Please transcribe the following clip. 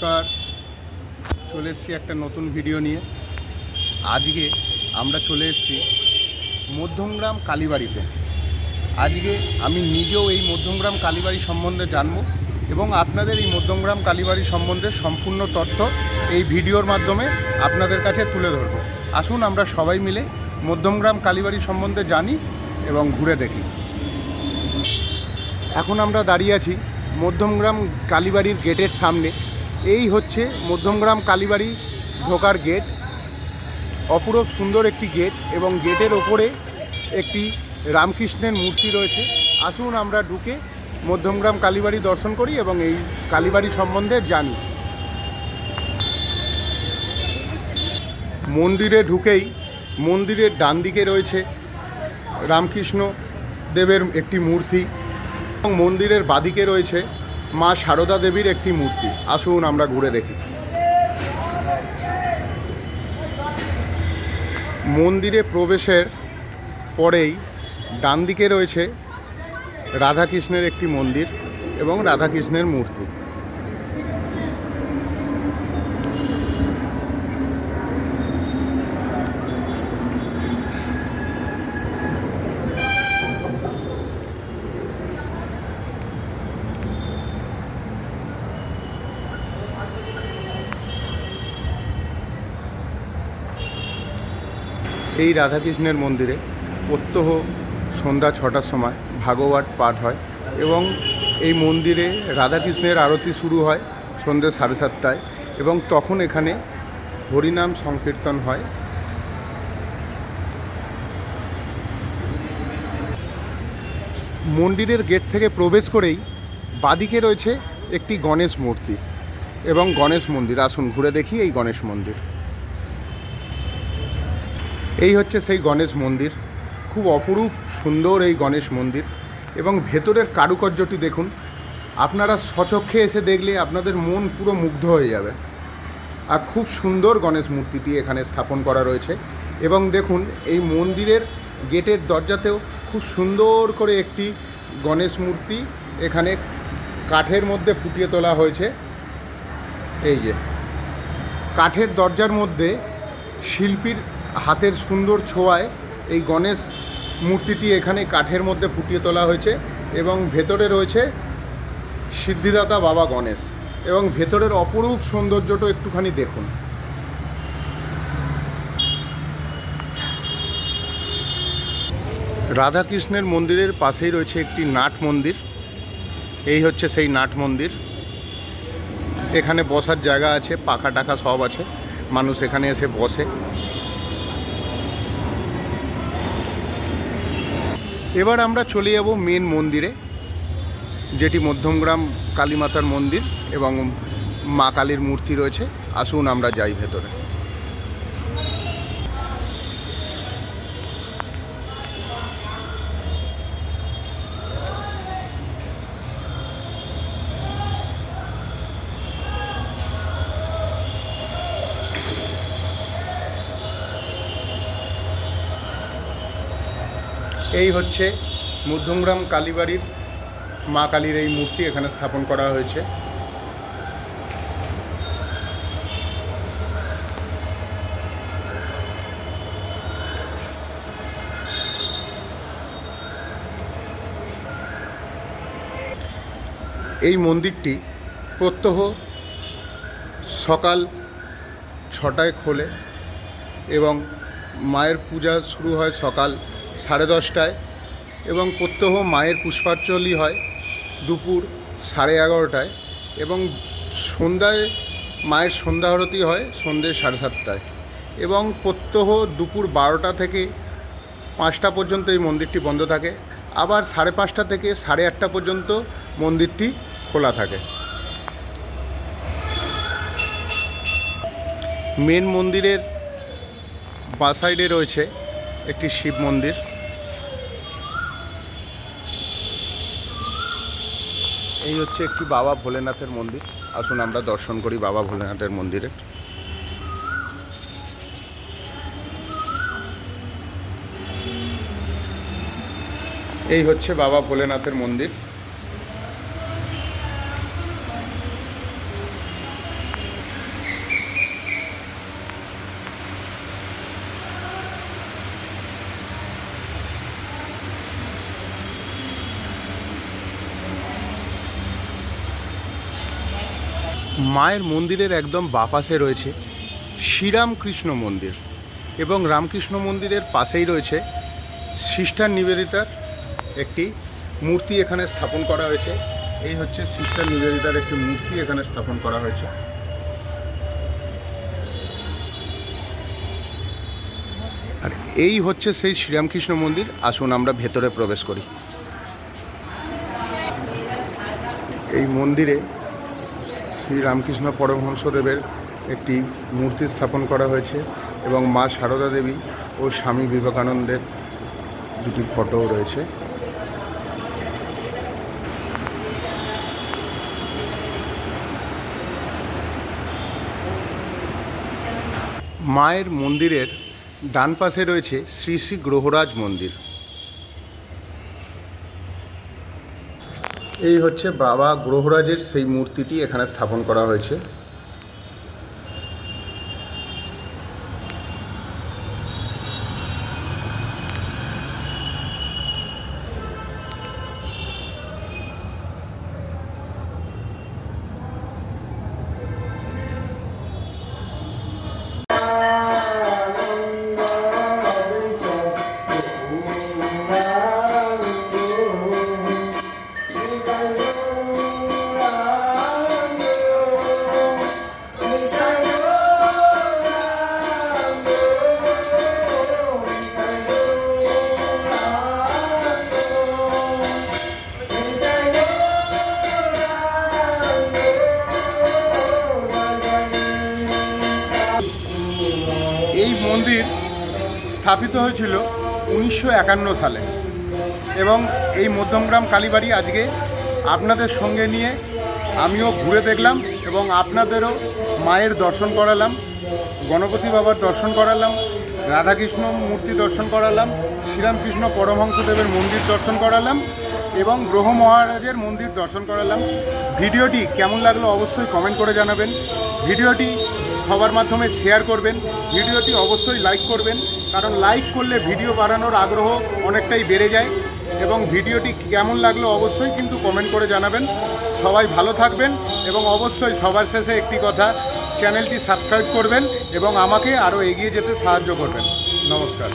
নমস্কার। চলে এসেছি একটা নতুন ভিডিও নিয়ে। আজকে আমরা চলে এসেছি মধ্যমগ্রাম কালীবাড়িতে। আজকে আমি নিজেও এই মধ্যমগ্রাম কালীবাড়ি সম্বন্ধে জানব এবং আপনাদের এই মধ্যমগ্রাম কালীবাড়ি সম্বন্ধে সম্পূর্ণ তথ্য এই ভিডিওর মাধ্যমে আপনাদের কাছে তুলে ধরবো। আসুন আমরা সবাই মিলে মধ্যমগ্রাম কালীবাড়ি সম্বন্ধে জানি এবং ঘুরে দেখি। এখন আমরা দাঁড়িয়ে আছি মধ্যমগ্রাম কালীবাড়ির গেটের সামনে। এই হচ্ছে মধ্যমগ্রাম কালীবাড়ি ঢোকার গেট। অপূরব সুন্দর একটি গেট এবং গেটের ওপরে একটি রামকৃষ্ণের মূর্তি রয়েছে। আসুন আমরা ঢুকে মধ্যমগ্রাম কালীবাড়ি দর্শন করি এবং এই কালীবাড়ি সম্বন্ধে জানি। মন্দিরে ঢুকেই মন্দিরের ডান দিকে রয়েছে রামকৃষ্ণ দেবের একটি মূর্তি এবং মন্দিরের বাদিকে রয়েছে মা সারদা দেবীর একটি মূর্তি। আসুন আমরা ঘুরে দেখি। মন্দিরে প্রবেশের পরেই ডান দিকে রয়েছে রাধাকৃষ্ণের একটি মন্দির এবং রাধাকৃষ্ণের মূর্তি। এই রাধাকৃষ্ণের মন্দিরে প্রত্যহ সন্ধ্যা ছটার সময় ভাগবত পাঠ হয় এবং এই মন্দিরে রাধাকৃষ্ণের আরতি শুরু হয় সন্ধ্যে সাড়ে সাতটায় এবং তখন এখানে হরিনাম সংকীর্তন হয়। মন্দিরের গেট থেকে প্রবেশ করেই বাদিকে রয়েছে একটি গণেশ মূর্তি এবং গণেশ মন্দির। আসুন, ঘুরে দেখি এই গণেশ মন্দির। এই হচ্ছে সেই গণেশ মন্দির। খুব অপরূপ, সুন্দর এই গণেশ মন্দির এবং ভেতরের কারুকার্যটি দেখুন। আপনারা সচক্ষে এসে দেখলে আপনাদের মন পুরো মুগ্ধ হয়ে যাবে। আর খুব সুন্দর গণেশ মূর্তিটি এখানে স্থাপন করা রয়েছে এবং দেখুন, এই মন্দিরের গেটের দরজাতেও খুব সুন্দর করে একটি গণেশ মূর্তি এখানে কাঠের মধ্যে ফুটিয়ে তোলা হয়েছে। এই যে, কাঠের দরজার মধ্যে শিল্পীর হাতের সুন্দর ছোঁয়ায় এই গণেশ মূর্তিটি এখানে কাঠের মধ্যে ফুটিয়ে তোলা হয়েছে এবং ভেতরে রয়েছে সিদ্ধিদাতা বাবা গণেশ এবং ভেতরের অপরূপ সৌন্দর্যটা একটুখানি দেখুন। রাধাকৃষ্ণের মন্দিরের পাশেই রয়েছে একটি নাট মন্দির। এই হচ্ছে সেই নাট মন্দির। এখানে বসার জায়গা আছে, পাখা টাকা সব আছে। মানুষ এখানে এসে বসে। এবার আমরা চলে যাব মেন মন্দিরে, যেটি মধ্যমগ্রাম কালীমাতার মন্দির এবং মা কালীর মূর্তি রয়েছে। আসুন আমরা যাই ভেতরে। এই হচ্ছে মধ্যমগ্রাম কালীবাড়ির মা কালীর এই মূর্তি এখানে স্থাপন করা হয়েছে। এই মন্দিরটি প্রত্যহ সকাল ছটায় খোলে এবং মায়ের পূজা শুরু হয় সকাল সাড়ে দশটায় এবং প্রত্যহ মায়ের পুষ্পাঞ্জলি হয় দুপুর সাড়ে এগারোটায় এবং সন্ধ্যায় মায়ের সন্ধ্যা আরতি হয় সন্ধ্যে সাড়ে সাতটায় এবং প্রত্যহ দুপুর বারোটা থেকে পাঁচটা পর্যন্ত এই মন্দিরটি বন্ধ থাকে। আবার সাড়ে পাঁচটা থেকে সাড়ে আটটা পর্যন্ত মন্দিরটি খোলা থাকে। মেন মন্দিরের বাঁ সাইডে রয়েছে একটি শিব মন্দির। এই হচ্ছে একটি বাবা ভোলেনাথের মন্দির। আসুন আমরা দর্শন করি বাবা ভোলেনাথের মন্দিরে। এই হচ্ছে বাবা ভোলেনাথের মন্দির। মায়ের মন্দিরের একদম বাপাশে রয়েছে শ্রীরামকৃষ্ণ মন্দির এবং রামকৃষ্ণ মন্দিরের পাশেই রয়েছে সিস্টার নিবেদিতার একটি মূর্তি এখানে স্থাপন করা হয়েছে। এই হচ্ছে সিস্টার নিবেদিতার একটি মূর্তি এখানে স্থাপন করা হয়েছে। আর এই হচ্ছে সেই শ্রীরামকৃষ্ণ মন্দির। আসুন আমরা ভেতরে প্রবেশ করি। এই মন্দিরে শ্রী রামকৃষ্ণ পরমহংসদেবের একটি মূর্তি স্থাপন করা হয়েছে এবং মা সারদা দেবী ও স্বামী বিবেকানন্দের দুটি ফটোও রয়েছে। মায়ের মন্দিরের ডান পাশে রয়েছে শ্রী শ্রী গ্রহরাজ মন্দির। এই হচ্ছে বাবা গ্রহরাজের সেই মূর্তিটি এখানে স্থাপন করা হয়েছে। এই মন্দির স্থাপিত হয়েছিল উনিশশো একান্ন সালে এবং এই মধ্যমগ্রাম কালীবাড়ি আজকে আপনাদের সঙ্গে নিয়ে আমিও ঘুরে দেখলাম এবং আপনাদেরও মায়ের দর্শন করালাম, গণপতি বাবার দর্শন করালাম, রাধাকৃষ্ণ মূর্তি দর্শন করালাম, শ্রীরামকৃষ্ণ পরমহংসদেবের মন্দির দর্শন করালাম এবং গ্রহ মহারাজের মন্দির দর্শন করালাম। ভিডিওটি কেমন লাগল অবশ্যই কমেন্ট করে জানাবেন। ভিডিওটি সবার মাধ্যমে শেয়ার করবেন। ভিডিওটি অবশ্যই লাইক করবেন। কারণ লাইক করলে ভিডিও বানানোর আগ্রহ অনেকটাই বেড়ে যায়। এবং ভিডিওটি কেমন লাগল অবশ্যই কিন্তু কমেন্ট করে জানাবেন। সবাই ভালো থাকবেন এবং অবশ্যই সবার শেষে একটি কথা, চ্যানেলটি সাবস্ক্রাইব করবেন এবং আমাকে আরও এগিয়ে যেতে সাহায্য করবেন। নমস্কার।